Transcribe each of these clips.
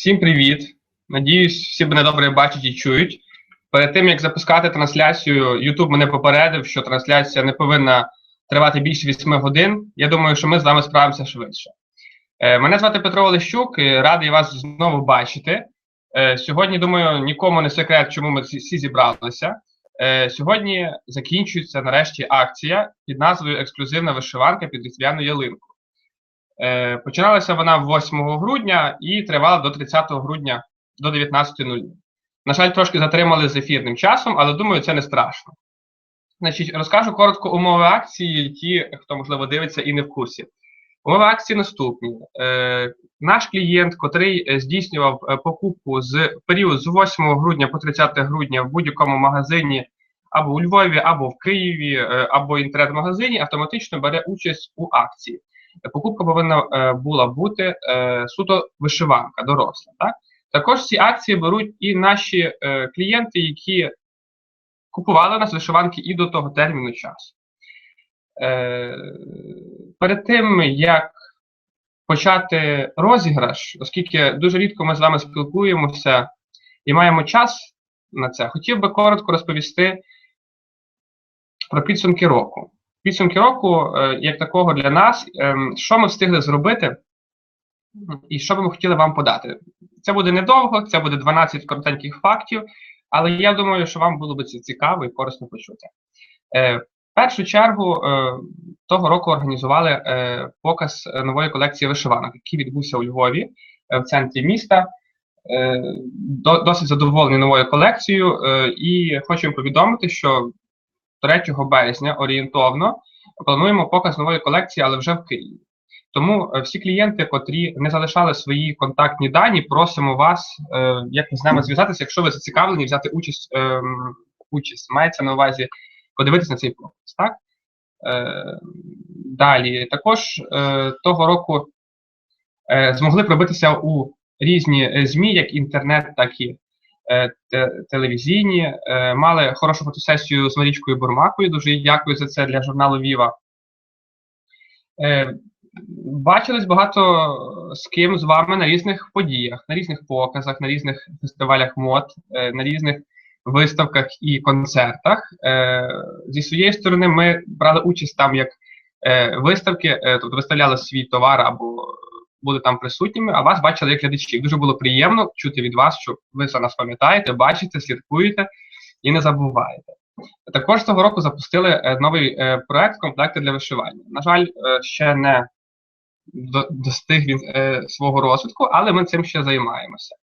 Всім привіт! Надіюсь, всі мене добре бачать і чують. Перед тим як запускати трансляцію, YouTube мене попередив, що трансляція не повинна тривати більше 8 годин. Я думаю, що ми з вами справимося швидше. Е, Мене звати Петро Олещук, радий вас знову бачити. Е, Сьогодні, думаю, нікому не секрет, чому ми всі- зібралися. Е, Сьогодні закінчується нарешті акція під назвою Ексклюзивна вишиванка під різдвяну ялинку. Е, Починалася вона 8 грудня і тривала до 30 грудня до 19.00. На жаль, трошки затримали з ефірним часом, але думаю, це не страшно. Значить, розкажу коротко умови акції, ті, хто, можливо, дивиться і не в курсі. Умови акції наступні. Е, наш клієнт, котрий е, здійснював покупку з період з 8 грудня по 30 грудня в будь-якому магазині або у Львові, або в Києві, або інтернет-магазині, автоматично бере участь у акції. Покупка повинна е, була бути е, суто вишиванка, доросла. Так? Також ці акції беруть і наші е, клієнти, які купували нас вишиванки і до того терміну часу. Перед тим, як почати розіграш, оскільки дуже рідко ми з вами спілкуємося і маємо час на це, хотів би коротко розповісти про підсумки року. Підсумки року, е, як такого для нас, ем, що ми встигли зробити, і що би ми хотіли вам подати. Це буде недовго, це буде 12 коротеньких фактів, але я думаю, що вам було би це цікаво і корисно почути. Е, в першу чергу е, того року організували показ нової колекції вишиванок, який відбувся у Львові в центрі міста. Досить задоволений новою колекцією, і хочу повідомити, що 3 березня орієнтовно плануємо показ нової колекції, але вже в Києві. Тому е, всі клієнти, котрі не залишали свої контактні дані, просимо вас е, якось з нами зв'язатися, якщо ви зацікавлені взяти участь, ем, участь. мається на увазі подивитися на цей показ. Так? Е, далі, також е, того року е, змогли пробитися у різні е, ЗМІ, як інтернет, так і е, телевізійні. Е, мали хорошу фотосесію з Марічкою Бурмакою. Дуже дякую за це для журналу Віва. Е, бачились багато з ким з вами на різних подіях, на різних показах, на різних фестивалях мод, е, на різних виставках і концертах. Е, зі своєї сторони, ми брали участь там як е, виставки, е, тобто виставляли свій товар або були там присутніми, а вас бачили як глядачів. Дуже було приємно чути від вас, що ви за нас пам'ятаєте, бачите, слідкуєте і не забуваєте. Також цього року запустили е, новий е, проект комплекти для вишивання. На жаль, е, ще не достиг він свого розвитку, але ми цим ще займаємося.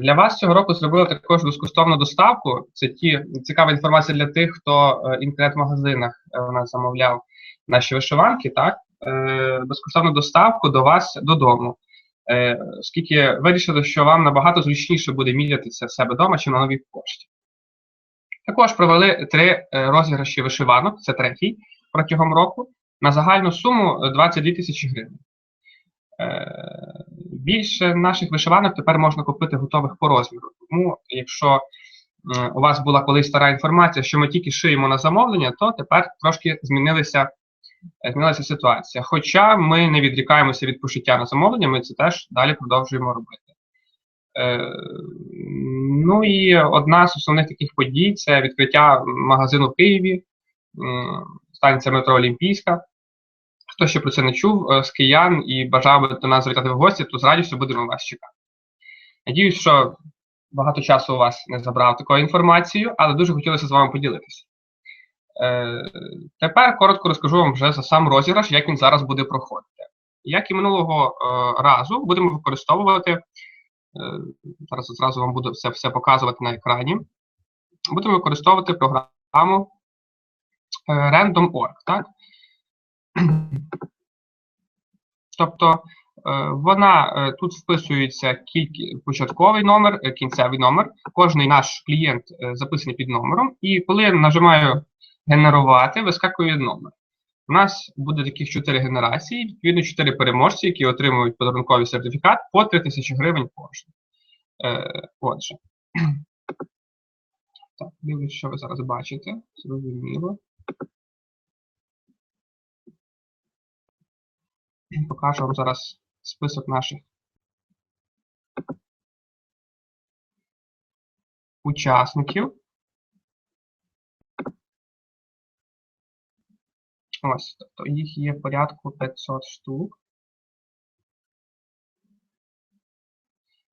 Для вас цього року зробили також безкоштовну доставку. Це ті цікава інформація для тих, хто в інтернет-магазинах у нас замовляв наші вишиванки, так? Е, безкоштовну доставку до вас додому. Е, оскільки вирішили, що вам набагато зручніше буде міряти це в себе вдома, чи на новій пошті. Також провели три е, розіграші вишиванок, це третій протягом року, на загальну суму е, 22 тисячі гривень. Е, Більше наших вишиванок тепер можна купити готових по розміру. Тому, якщо е, у вас була колись стара інформація, що ми тільки шиємо на замовлення, то тепер трошки змінилися, е, змінилася ситуація. Хоча ми не відрікаємося від пошиття на замовлення, ми це теж далі продовжуємо робити. Е, ну і одна з основних таких подій це відкриття магазину в Києві, станція метро Олімпійська. Хто ще про це не чув е, з киян і бажав би до нас завітати в гості, то з радістю будемо вас чекати. Надіюсь, що багато часу у вас не забрав такою інформацією, але дуже хотілося з вами поділитися. Е, тепер коротко розкажу вам вже за сам розіграш, як він зараз буде проходити. Як і минулого е, разу, будемо використовувати. е, Зараз зразу вам буду все, все показувати на екрані. Будемо використовувати програму Random.org. Так? Тобто вона тут вписується кількі, початковий номер, кінцевий номер. Кожний наш клієнт записаний під номером, і коли я нажимаю генерувати, вискакує номер. У нас буде таких 4 генерації, відповідно 4 переможці, які отримують подарунковий сертифікат по 3 тисячі гривень кожен. Е, отже. Так, дивлюсь, що ви зараз бачите. Зрозуміло. Покажу вам зараз список наших учасників. Ось, тобто їх є порядку 500 штук.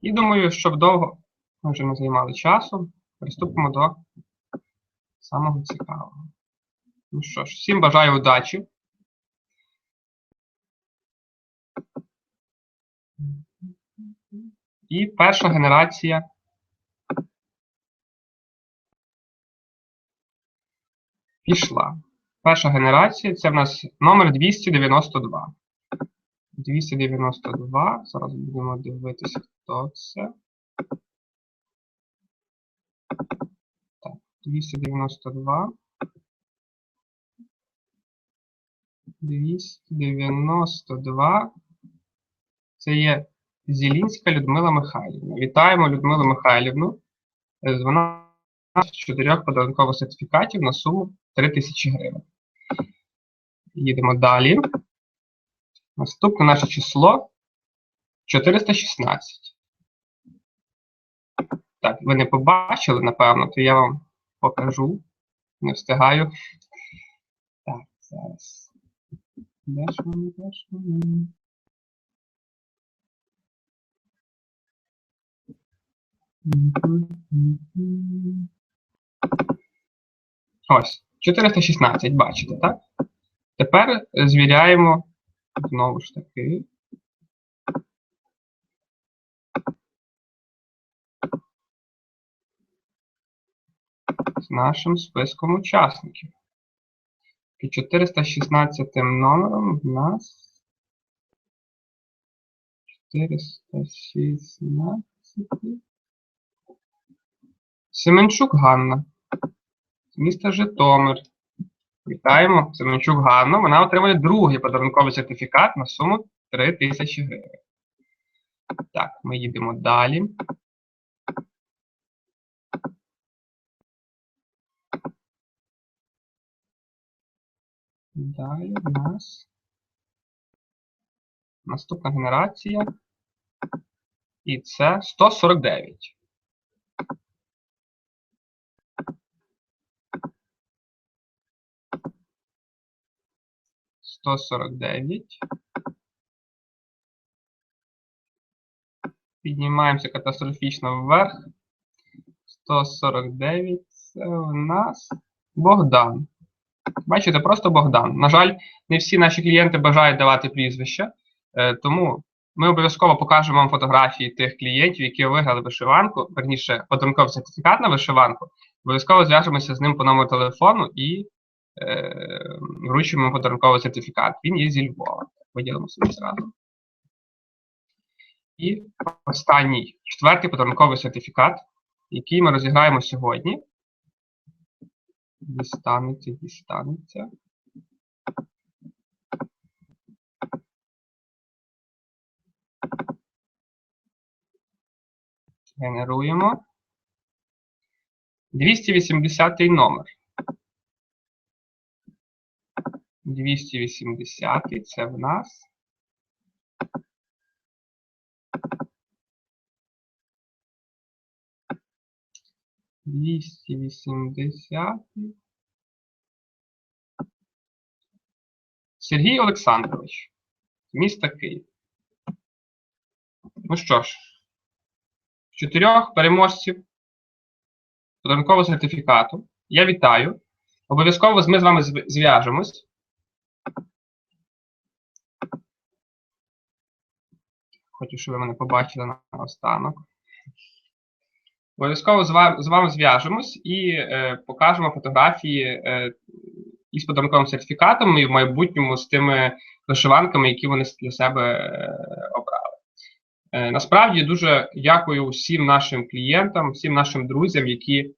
І думаю, щоб довго ми вже не займали часу, приступимо до самого цікавого. Ну що ж, всім бажаю удачі. І перша генерація. Пішла. Перша генерація це в нас номер 292. 292. Зараз будемо дивитися, хто це. Так, 292. 292. Це є Зілінська Людмила Михайлівна. Вітаємо Людмилу Михайлівну з чотирьох подарункових сертифікатів на суму 3 тисячі гривень. Їдемо далі. Наступне наше число 416. Так, ви не побачили, напевно, то я вам покажу. Не встигаю. Так, зараз. Де ж вони, де ж вони? Ось, 416, бачите, так? Тепер звіряємо знову ж таки. З нашим списком учасників. Під 416 номером в нас 416. Семенчук Ганна. З міста Житомир. Вітаємо, Семенчук Ганна. Вона отримує другий подарунковий сертифікат на суму 3 тисячі гривень. Так, ми їдемо далі. Далі в нас наступна генерація. І це 149. Сто сорок дев'ять. Піднімаємося катастрофічно вверх. 149. Це у нас Богдан. Бачите, просто Богдан. На жаль, не всі наші клієнти бажають давати прізвища, е, тому ми обов'язково покажемо вам фотографії тих клієнтів, які виграли вишиванку, верніше, подарунковий сертифікат на вишиванку. Обов'язково зв'яжемося з ним по номеру телефону і е, йому подарунковий сертифікат. Він є зі Львова. Виділимо собі зразу. І останній, четвертий подарунковий сертифікат, який ми розіграємо сьогодні. Дістанеться, дістанеться. Генеруємо. 280 номер. 280 це в нас. Двісті вісімдесятий. Сергій Олександрович. Місто Київ. Ну що ж, чотирьох переможців подарункового сертифікату. Я вітаю. Обов'язково ми з вами зв'яжемось. Хочу, щоб ви мене побачили на останок. Обов'язково з вами, зв'яжемось і е, покажемо фотографії е, із подарунковим сертифікатом і в майбутньому з тими вишиванками, які вони для себе е, обрали. Е, насправді дуже дякую всім нашим клієнтам, всім нашим друзям, які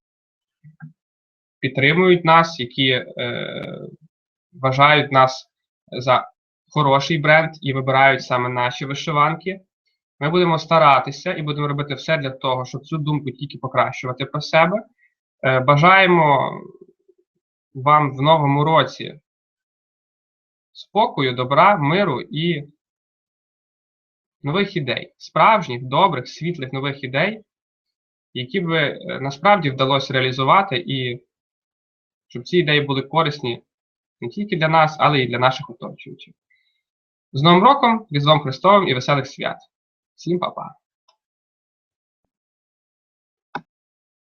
підтримують нас, які е, вважають нас за хороший бренд і вибирають саме наші вишиванки. Ми будемо старатися і будемо робити все для того, щоб цю думку тільки покращувати про себе. Е, бажаємо вам в новому році спокою, добра, миру і нових ідей, справжніх, добрих, світлих нових ідей, які би е, насправді вдалося реалізувати, і щоб ці ідеї були корисні не тільки для нас, але й для наших оточуючих. З Новим роком, Різдвом Христовим і веселих свят! Всім па-па!